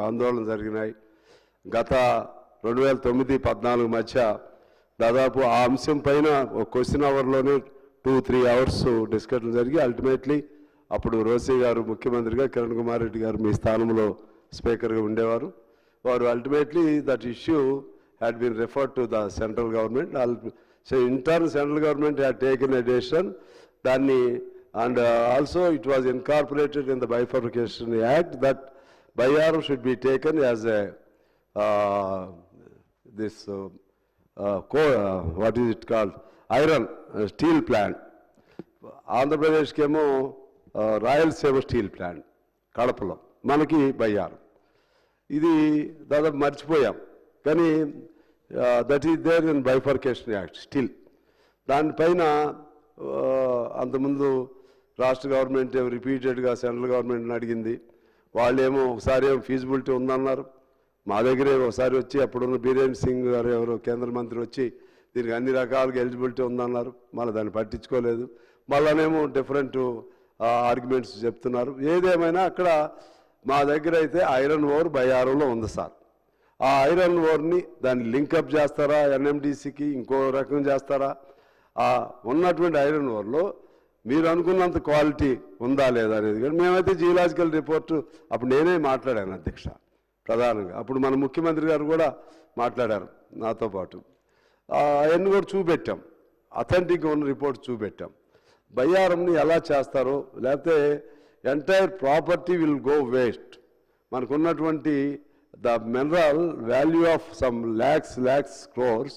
ఆందోళన జరిగినాయి. గత రెండు వేల తొమ్మిది పద్నాలుగు మధ్య దాదాపు ఆ అంశం పైన ఒక క్వశ్చన్ అవర్లోనే టూ త్రీ అవర్స్ డిస్కషన్ జరిగి అల్టిమేట్లీ అప్పుడు రోసీ గారు ముఖ్యమంత్రిగా కిరణ్ కుమార్ రెడ్డి గారు మీ స్థానంలో స్పీకర్గా ఉండేవారు. వారు ultimately that issue had been refer to the central government so in turn central government had taken a decision దాన్ని and also it was incorporated in the bifurcation act that బైఆర్ should be taken as a this co what is it called iron steel plant ఆంధ్రప్రదేశ్కేమో Rayalaseema steel plant కడపలో. మనకి బయ్యారు. ఇది దాదాపు మర్చిపోయాం. కానీ that is there in bifurcation act still దానిపైన అంతకుముందు రాష్ట్ర గవర్నమెంట్ రిపీటెడ్గా సెంట్రల్ గవర్నమెంట్ని అడిగింది. వాళ్ళేమో ఒకసారి ఏమో ఫీజిబిలిటీ ఉందన్నారు. మా దగ్గరే ఒకసారి వచ్చి అప్పుడున్న బీరేన్ సింగ్ గారు ఎవరో కేంద్ర మంత్రి వచ్చి దీనికి అన్ని రకాలుగా ఎలిజిబిలిటీ ఉందన్నారు. మళ్ళీ దాన్ని పట్టించుకోలేదు. మళ్ళనేమో డిఫరెంట్ ఆర్గ్యుమెంట్స్ చెప్తున్నారు. ఏదేమైనా అక్కడ మా దగ్గర అయితే ఐరన్ ఓర్ బయ్యారంలో ఉంది సార్. ఆ ఐరన్ ఓర్ని దాన్ని లింకప్ చేస్తారా? ఎన్ఎండిసికి ఇంకో రకం చేస్తారా? ఉన్నటువంటి ఐరన్ ఓర్లో మీరు అనుకున్నంత క్వాలిటీ ఉందా లేదా అనేది కానీ మేమైతే జియలాజికల్ రిపోర్టు అప్పుడు నేనే మాట్లాడాను అధ్యక్ష ప్రధానంగా. అప్పుడు మన ముఖ్యమంత్రి గారు కూడా మాట్లాడారు నాతో పాటు. అవన్నీ కూడా చూపెట్టాం. అథెంటిక్గా ఉన్న రిపోర్ట్ చూపెట్టాం. బయ్యారంని ఎలా చేస్తారో లేకపోతే entire property will go waste మనకున్నటువంటి the mineral value of some lakhs lakhs crores